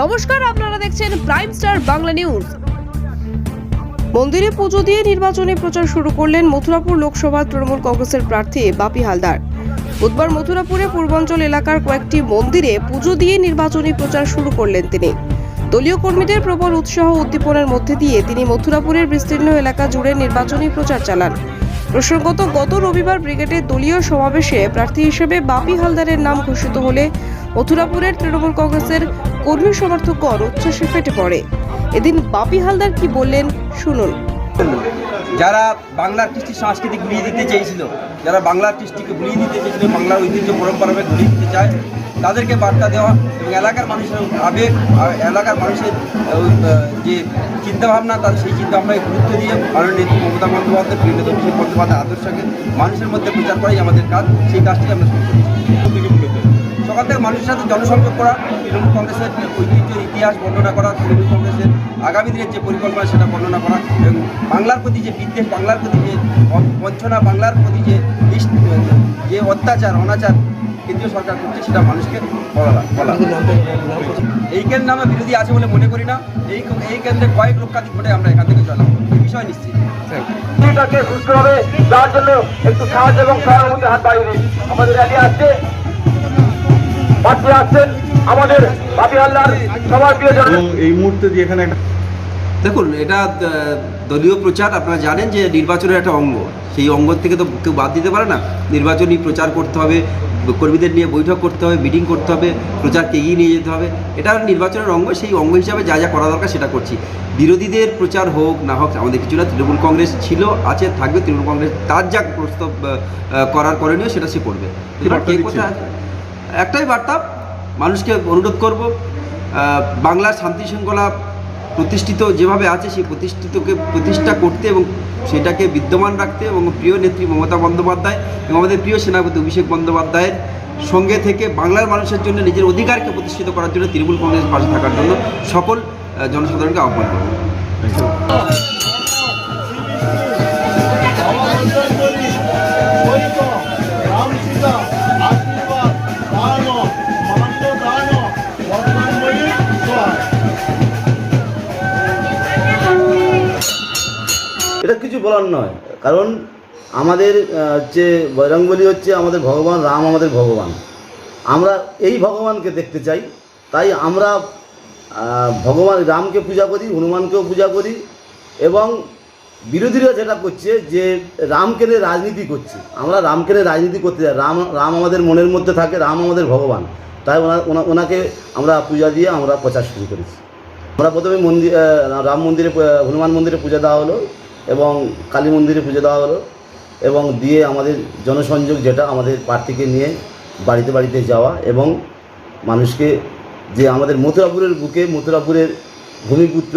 নমস্কার, আপনারা দেখছেন প্রাইম স্টার বাংলা নিউজ। মন্দিরে পুজো দিয়ে নির্বাচনী প্রচার শুরু করলেন মথুরাপুর লোকসভা তৃণমূল কংগ্রেসের প্রার্থী বাপি হালদার। বুধবার মথুরাপুরে পূর্বাঞ্চল এলাকার কয়েকটি মন্দিরে পুজো দিয়ে নির্বাচনী প্রচার শুরু করলেন তিনি। দলীয় কর্মীদের প্রবল উৎসাহ উদ্দীপনের মধ্যে দিয়ে তিনি মথুরাপুরের বিস্তীর্ণ এলাকা জুড়ে নির্বাচনী প্রচার চালান। প্রসঙ্গত, গত রবিবার ব্রিগেডের দলীয় সমাবেশে প্রার্থী হিসেবে বাপি হালদারের নাম ঘোষিত হলে মথুরাপুরের তৃণমূল কংগ্রেসের কর্মী সমর্থকগণ উচ্ছ্বাসে ফেটে পড়ে। এদিন বাপি হালদার কি বললেন, শুনুন। যারা বাংলার কৃষ্টি সংস্কৃতি ভুলিয়ে দিতে চেয়েছিল, যারা বাংলার কৃষ্টিকে ভুলিয়ে দিতে চেয়েছিল, বাংলার ঐতিহ্য পরম্পরাকে ভুলিয়ে দিতে চায়, তাদেরকে বার্তা দেওয়া এবং এলাকার মানুষের আবেগ এলাকার মানুষের যে চিন্তাভাবনা তাদের সেই চিন্তাভাবনাকে গুরুত্ব দিয়ে মাননীয় নেত্রী মমতা বন্দ্যোপাধ্যায় প্রিয় অভিষেক বন্দ্যোপাধ্যায় আদর্শকে মানুষের মধ্যে প্রচার করাই আমাদের কাজ। সেই কাজটি আমরা শুরু করেছি। সকাল থেকে মানুষের সাথে জনসংযোগ করা তৃণমূল কংগ্রেসের ঐতিহ্যের ইতিহাস বর্ণনা করা, তৃণমূল কংগ্রেসের আগামী দিনের যে পরিকল্পনা সেটা বর্ণনা করা এবং বাংলার প্রতি যে বিদ্বেষ, বাংলার প্রতি যে বঞ্চনা, বাংলার প্রতি যে যে অত্যাচার, অনাচার কেন্দ্রীয় সরকার করছে সেটা মানুষকে বলা বলা। এই কেন্দ্র আমরা বিরোধী আছে বলে মনে করি না। এই এই কেন্দ্রে কয়েক লক্ষাধিক ভোটে আমরা এখান থেকে চলাম। এই বিষয় নিশ্চিত। এটাকে সুস্থভাবে যার জন্য একটু সাহায্য এবং সহানুভূতি হাত বাড়িয়ে আমাদের র্যালি আসছে। পাশে আসছেন আমাদের সবার প্রিয়জন এই মুহূর্তে যে এখানে একটা দেখুন এটা দলীয় প্রচার আপনারা জানেন যে নির্বাচনের একটা অঙ্গ। সেই অঙ্গ থেকে তো কেউ বাদ দিতে পারে না। নির্বাচনী প্রচার করতে হবে কর্মীদের নিয়ে বৈঠক করতে হবে মিটিং করতে হবে প্রচারকে এগিয়ে নিয়ে যেতে হবে। এটা নির্বাচনের অঙ্গ সেই অঙ্গ হিসাবে যা যা করা দরকার সেটা করছি। বিরোধীদের প্রচার হোক না হোক আমাদের কিছু না তৃণমূল কংগ্রেস ছিল আছে থাকবে তৃণমূল কংগ্রেস তার যা প্রস্তাব করার করণীয় সেটা সে করবে। কে কোথায়? একটাই বার্তা, মানুষকে অনুরোধ করব বাংলার শান্তি শৃঙ্খলা প্রতিষ্ঠিত যেভাবে আছে, সেই প্রতিষ্ঠিতকে প্রতিষ্ঠা করতে এবং সেটাকে বিদ্যমান রাখতে এবং প্রিয় নেত্রী মমতা বন্দ্যোপাধ্যায় এবং আমাদের প্রিয় সেনাপতি অভিষেক বন্দ্যোপাধ্যায়ের সঙ্গে থেকে বাংলার মানুষের জন্য নিজের অধিকারকে প্রতিষ্ঠিত করার জন্য তৃণমূল কংগ্রেস পাশে থাকার জন্য সকল জনসাধারণকে আহ্বান করব। এটা কিছু বলার নয়। কারণ আমাদের যে বজরংবলী হচ্ছে আমাদের ভগবান, রাম আমাদের ভগবান। আমরা এই ভগবানকে দেখতে চাই। তাই আমরা ভগবান রামকে পূজা করি, হনুমানকেও পূজা করি এবং বিরোধীরা যেটা করছে যে রামকে নিয়ে রাজনীতি করছে। আমরা রামকে নিয়ে রাজনীতি করতে চাই। রাম রাম আমাদের মনের মধ্যে থাকে, রাম আমাদের ভগবান। তাই ওনা- ওনাকে আমরা পূজা দিয়ে আমরা প্রচার শুরু করেছি। আমরা প্রথমে মন্দির রাম মন্দিরে হনুমান মন্দিরে পূজা দেওয়া হলো। এবং কালী মন্দিরে পুজো দেওয়া হলো এবং দিয়ে আমাদের জনসংযোগ যেটা আমাদের প্রার্থীকে নিয়ে বাড়িতে বাড়িতে যাওয়া এবং মানুষকে যে আমাদের মথুরাপুরের বুকে মথুরাপুরের ভূমিপুত্র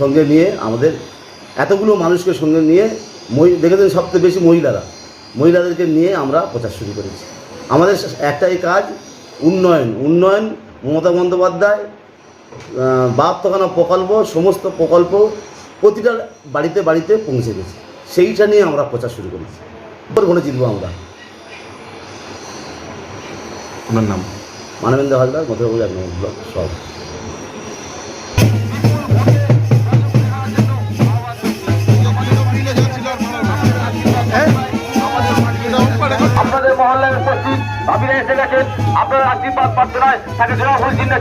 সঙ্গে নিয়ে আমাদের এতগুলো মানুষকে সঙ্গে নিয়ে মহি, দেখেছেন সবচেয়ে বেশি মহিলারা। মহিলাদেরকে নিয়ে আমরা প্রচার শুরু করেছি। আমাদের একটাই কাজ উন্নয়ন। উন্নয়ন, মমতা বন্দ্যোপাধ্যায় বাপ তখানা প্রকল্প, সমস্ত প্রকল্প প্রতিটা বাড়িতে বাড়িতে পৌঁছে গেছে। সেইটা নিয়ে আমরা প্রচার শুরু করেছি। ভোটে জিতবো আমরা। আমার নাম? মানবেন্দ্র হালদার এক নম্বর ব্লক সব। গেছেন আপনার আশীর্বাদ প্রার্থনায় তাকে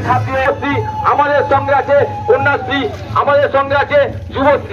ছাত্রী আমাদের সঙ্গে আছে কন্যাশ্রী আমাদের সঙ্গে আছে যুবশ্রী।